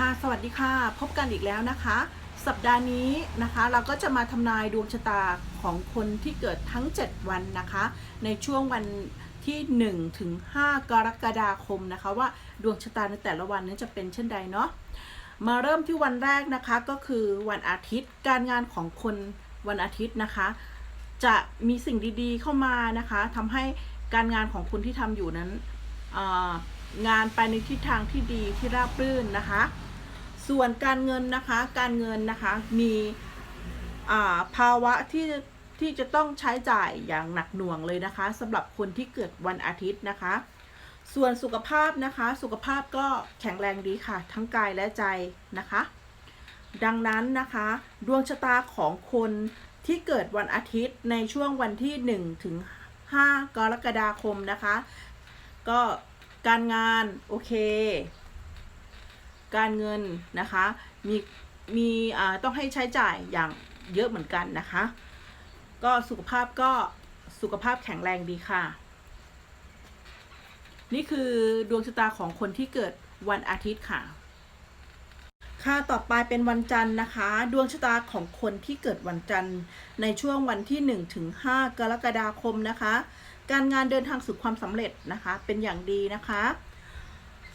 ค่ะสวัสดีค่ะ พบกันอีกแล้วนะคะ สัปดาห์นี้นะคะ เราก็จะมาทำนายดวงชะตาของคนที่เกิดทั้ง 7 วันนะคะ ในช่วงวันที่1ถึง5กรกฎาคมนะคะ ว่าดวงชะตาในแต่ละวันนั้นจะเป็นเช่นใดเนาะมาเริ่มที่วันแรกนะคะก็คือวันอาทิตย์การงานของคนวันอาทิตย์นะคะ จะมีสิ่งดีๆเข้ามานะคะทำให้การงานของคุณที่ทำอยู่นั้นงานไปในทิศทางที่ดีที่ราบรื่นนะคะ ส่วนการเงินนะคะการเงินนะคะมีาภาวะที่ที่จะต้องใช้จ่ายอย่างหนักหน่วงเลยนะคะสำหรับคนที่เกิดวันอาทิตย์นะคะ ส่วนสุขภาพนะคะ สุขภาพก็แข็งแรงดีค่ะ ทั้งกายและใจนะคะ ดังนั้นนะคะ ดวงชะตาของคนที่เกิดวันอาทิตย์ในช่วงวันที่1ถึง5กรกฎาคมนะคะ ก็การงานโอเค การเงินนะคะมีมีอ่าต้องให้ใช้จ่ายอย่างเยอะเหมือนกันนะคะ ก็สุขภาพก็สุขภาพแข็งแรงดีค่ะ นี่คือดวงชะตาของคนที่เกิดวันอาทิตย์ค่ะ ค่ะต่อไปเป็นวันจันทร์นะคะ ดวงชะตาของคนที่เกิดวันจันทร์ในช่วงวันที่1ถึง5กรกฎาคมนะคะ การงานเดินทางสู่ความสำเร็จนะคะ เป็นอย่างดีนะคะ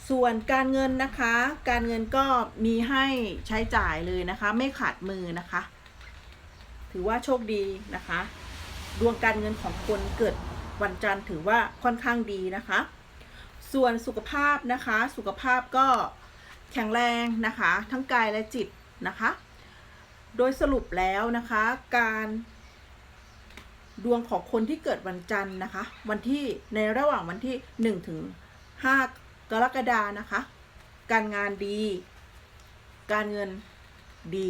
ส่วนการเงินนะคะ การเงินก็มีให้ใช้จ่ายเลยนะคะ ไม่ขาดมือนะคะ ถือว่าโชคดีนะคะ ดวงการเงินของคนเกิดวันจันทร์ถือว่าค่อนข้างดีนะคะ ส่วนสุขภาพนะคะ สุขภาพก็แข็งแรงนะคะ ทั้งกายและจิตนะคะ โดยสรุปแล้วนะคะการดวงของคนที่เกิดวันจันทร์นะคะ วันที่ในระหว่างวันที่1ถึง5 กรกฎานะคะ การงานดี การเงินดี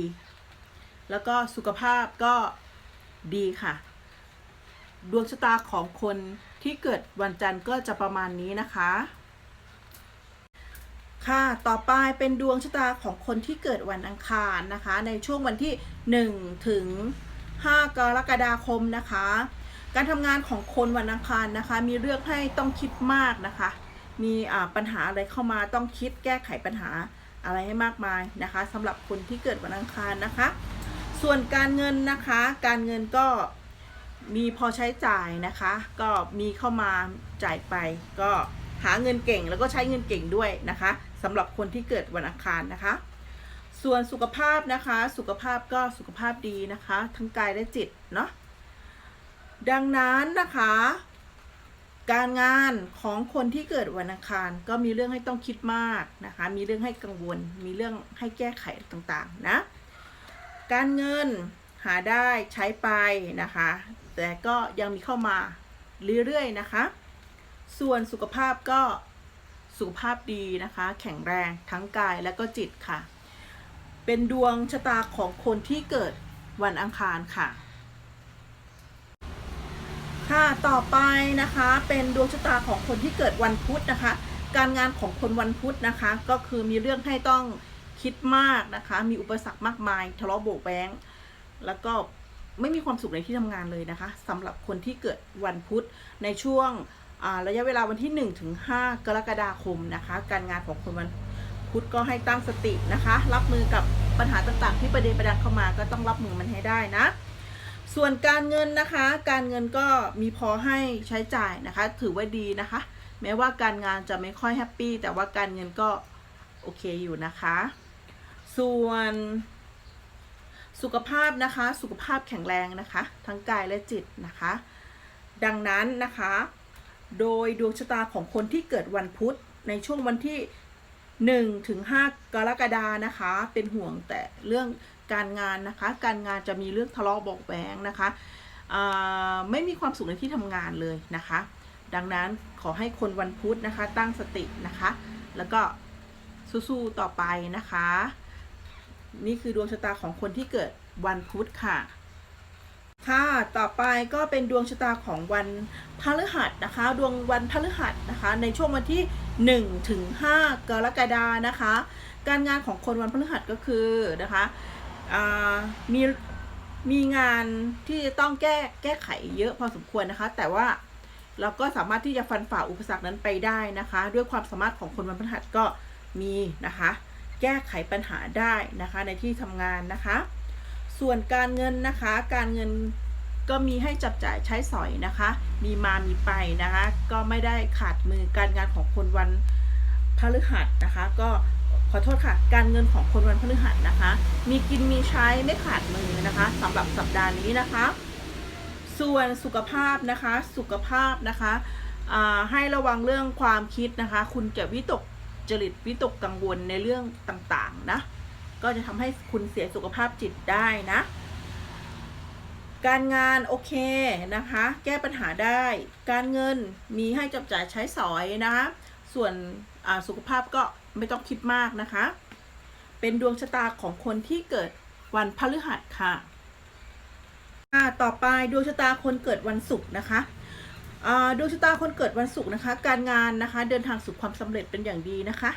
แล้วก็สุขภาพก็ดีค่ะ ดวงชะตาของคนที่เกิดวันจันทร์ก็จะประมาณนี้นะคะ ค่ะ ต่อไปเป็นดวงชะตาของคนที่เกิดวันอังคารนะคะ ในช่วงวันที่ 1 ถึง 5 กรกฎาคมนะคะ การทำงานของคนวันอังคารนะคะ มีเรื่องให้ต้องคิดมากนะคะ มีปัญหาอะไรเข้ามาต้องคิดแก้ไขปัญหาอะไรให้มากมายนะคะสำหรับคนที่เกิดวันอังคารนะคะ ส่วนการเงินนะคะ การเงินก็มีพอใช้จ่ายนะคะ ก็มีเข้ามาจ่ายไป ก็หาเงินเก่งแล้วก็ใช้เงินเก่งด้วยนะคะสำหรับคนที่เกิดวันอังคารนะคะ ส่วนสุขภาพนะคะ สุขภาพก็สุขภาพดีนะคะ ทั้งกายและจิตเนาะดังนั้นนะคะ การงานของคนที่เกิดวันอังคาร ก็มีเรื่องให้ต้องคิดมากนะคะ มีเรื่องให้กังวล มีเรื่องให้แก้ไขต่างๆนะ การเงินหาได้ใช้ไปนะคะ แต่ก็ยังมีเข้ามาเรื่อยๆนะคะ ส่วนสุขภาพก็สุขภาพดีนะคะ แข็งแรงทั้งกายและก็จิตค่ะ เป็นดวงชะตาของคนที่เกิดวันอังคารค่ะ ค่ะต่อไปนะคะเป็นดวงชะตาของคนที่เกิดวันพุธนะคะ การงานของคนวันพุธนะคะ ก็คือมีเรื่องให้ต้องคิดมากนะคะ มีอุปสรรคมากมายทะเลาะโบกแว้งแล้วก็ไม่มีความสุขในที่ทำงานเลยนะคะสำหรับคนที่เกิดวันพุธในช่วงระยะเวลาวันที่ 1 ถึง 5 กรกฎาคมนะคะ การงานของคนวันพุธก็ให้ตั้งสตินะคะ รับมือกับปัญหาต่างๆ ที่ประเด็นประดังเข้ามาก็ต้องรับมือมันให้ได้นะ ส่วนการเงินนะคะ การเงินก็มีพอให้ใช้จ่ายนะคะ ถือว่าดีนะคะ แม้ว่าการงานจะไม่ค่อยแฮปปี้แต่ว่าการเงินก็โอเคอยู่นะคะ ส่วนสุขภาพนะคะ สุขภาพแข็งแรงนะคะ ทั้งกายและจิตนะคะ ดังนั้นนะคะ โดยดวงชะตาของคนที่เกิดวันพุธในช่วงวันที่1ถึง5กรกฎานะคะ เป็นห่วงแต่เรื่อง การงานนะคะ การงานจะมีเรื่องทะเลาะบอกแวงนะคะไม่มีความสุขในที่ทำงานเลยนะคะ ดังนั้นขอให้คนวันพุธนะคะ ตั้งสตินะคะ แล้วก็สู้ๆต่อไปนะคะ นี่คือดวงชะตาของคนที่เกิดวันพุธค่ะค่ะ ต่อไปก็เป็นดวงชะตาของวันพฤหัสนะคะ ดวงวันพฤหัสนะคะ ในช่วงวันที่ 1 ถึง 5 กรกฎานะคะ การงานของคนวันพฤหัสก็คือนะคะ มีมีงานที่จะต้องแก้แก้ไขเยอะพอสมควรนะคะ แต่ว่าเราก็สามารถที่จะฟันฝ่าอุปสรรคนั้นไปได้นะคะ ด้วยความสามารถของคนวันพฤหัสก็มีนะคะ แก้ไขปัญหาได้นะคะในที่ทำงานนะคะ ส่วนการเงินนะคะ การเงินก็มีให้จับจ่ายใช้สอยนะคะ มีมามีไปนะคะ ก็ไม่ได้ขาดมือการงานของคนวันพฤหัสนะคะ ก็ ขอโทษค่ะ การเงินของคนวันพฤหัสนะคะ มีกินมีใช้ไม่ขาดมือนะคะสำหรับสัปดาห์นี้นะคะ ส่วนสุขภาพนะคะ สุขภาพนะคะให้ระวังเรื่องความคิดนะคะ คุณจะวิตกจริตวิตกกังวลในเรื่องต่างๆนะ ก็จะทำให้คุณเสียสุขภาพจิตได้นะ การงานโอเคนะคะ แก้ปัญหาได้ การเงินมีให้จับจ่ายใช้สอยนะคะ ส่วนสุขภาพก็ ไม่ต้องคิดมากนะคะ เป็นดวงชะตาของคนที่เกิดวันพฤหัสค่ะอ่าต่อไปดวงชะตาคนเกิดวันศุกร์นะคะดวงชะตาคนเกิดวันศุกร์นะคะ การงานนะคะ เดินทางสู่ความสำเร็จเป็นอย่างดีนะคะ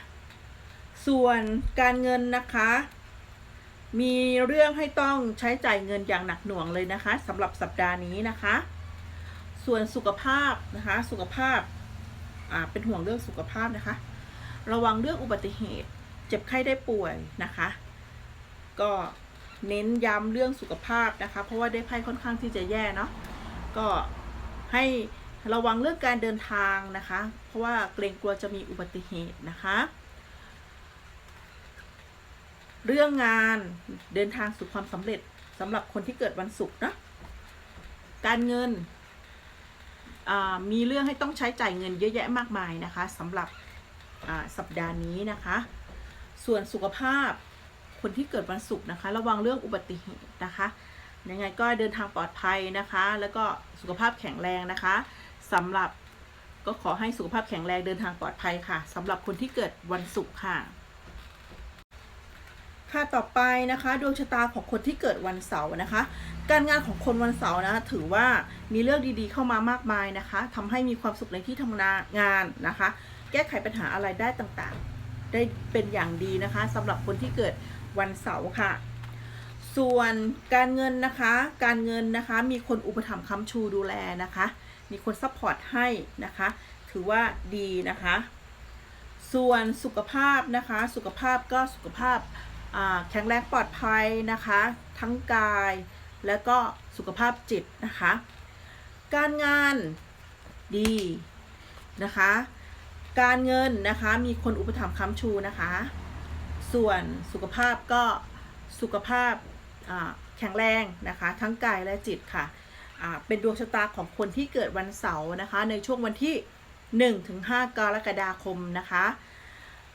ส่วนการเงินนะคะ มีเรื่องให้ต้องใช้จ่ายเงินอย่างหนักหน่วงเลยนะคะสำหรับสัปดาห์นี้นะคะ ส่วนสุขภาพนะคะ สุขภาพเป็นห่วงเรื่องสุขภาพนะคะ ระวังเรื่องอุบัติเหตุ เจ็บไข้ได้ป่วยนะคะ ก็เน้นย้ำเรื่องสุขภาพนะคะ เพราะว่าได้ไพ่ค่อนข้างที่จะแย่เนาะก็ให้ระวังเรื่องการเดินทางนะคะ เพราะว่าเกรงกลัวจะมีอุบัติเหตุนะคะ เรื่องงานเดินทางสู่ความสำเร็จสำหรับคนที่เกิดวันศุกร์นะการเงินมีเรื่องให้ต้องใช้จ่ายเงินเยอะแยะมากมายนะคะสำหรับ สัปดาห์นี้นะคะ ส่วนสุขภาพคนที่เกิดวันศุกร์นะคะ ระวังเรื่องอุบัติเหตุนะคะยังไงก็เดินทางปลอดภัยนะคะ แล้วก็สุขภาพแข็งแรงนะคะสำหรับก็ขอให้สุขภาพแข็งแรงเดินทางปลอดภัยค่ะสำหรับคนที่เกิดวันศุกร์ค่ะ ค่ะต่อไปนะคะดวงชะตาของคนที่เกิดวันเสาร์นะคะ การงานของคนวันเสาร์นะถือว่ามีเรื่องดีๆเข้ามามากมายนะคะทำให้มีความสุขในที่ทำงานนะคะ แก้ไขปัญหาอะไรได้ต่างๆ ได้เป็นอย่างดีนะคะสำหรับคนที่เกิดวันเสาร์ค่ะ ส่วนการเงินนะคะ การเงินนะคะมีคนอุปถัมภ์ค้ำชูดูแลนะคะ มีคนซัพพอร์ตให้นะคะ ถือว่าดีนะคะ ส่วนสุขภาพนะคะ สุขภาพก็สุขภาพแข็งแรงปลอดภัยนะคะ ทั้งกายแล้วก็สุขภาพจิตนะคะ การงานดีนะคะ การเงินนะคะมีคนอุปถัมภ์ค้ำชูนะคะ ส่วนสุขภาพก็สุขภาพแข็งแรงนะคะ ทั้งกายและจิตค่ะเป็นดวงชะตาของคนที่เกิดวันเสาร์นะคะ ในช่วงวันที่ 1-5 กรกฎาคมนะคะ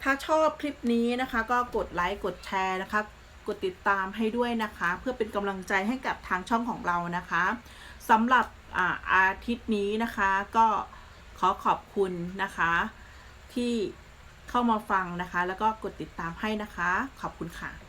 ถ้าชอบคลิปนี้นะคะก็กดไลค์กดแชร์นะคะ กดติดตามให้ด้วยนะคะ เพื่อเป็นกำลังใจให้กับทางช่องของเรานะคะสำหรับอาอาทิตย์นี้นะคะก็ขอขอบคุณนะคะ ที่เข้ามาฟังนะคะ แล้วก็กดติดตามให้นะคะ ขอบคุณค่ะ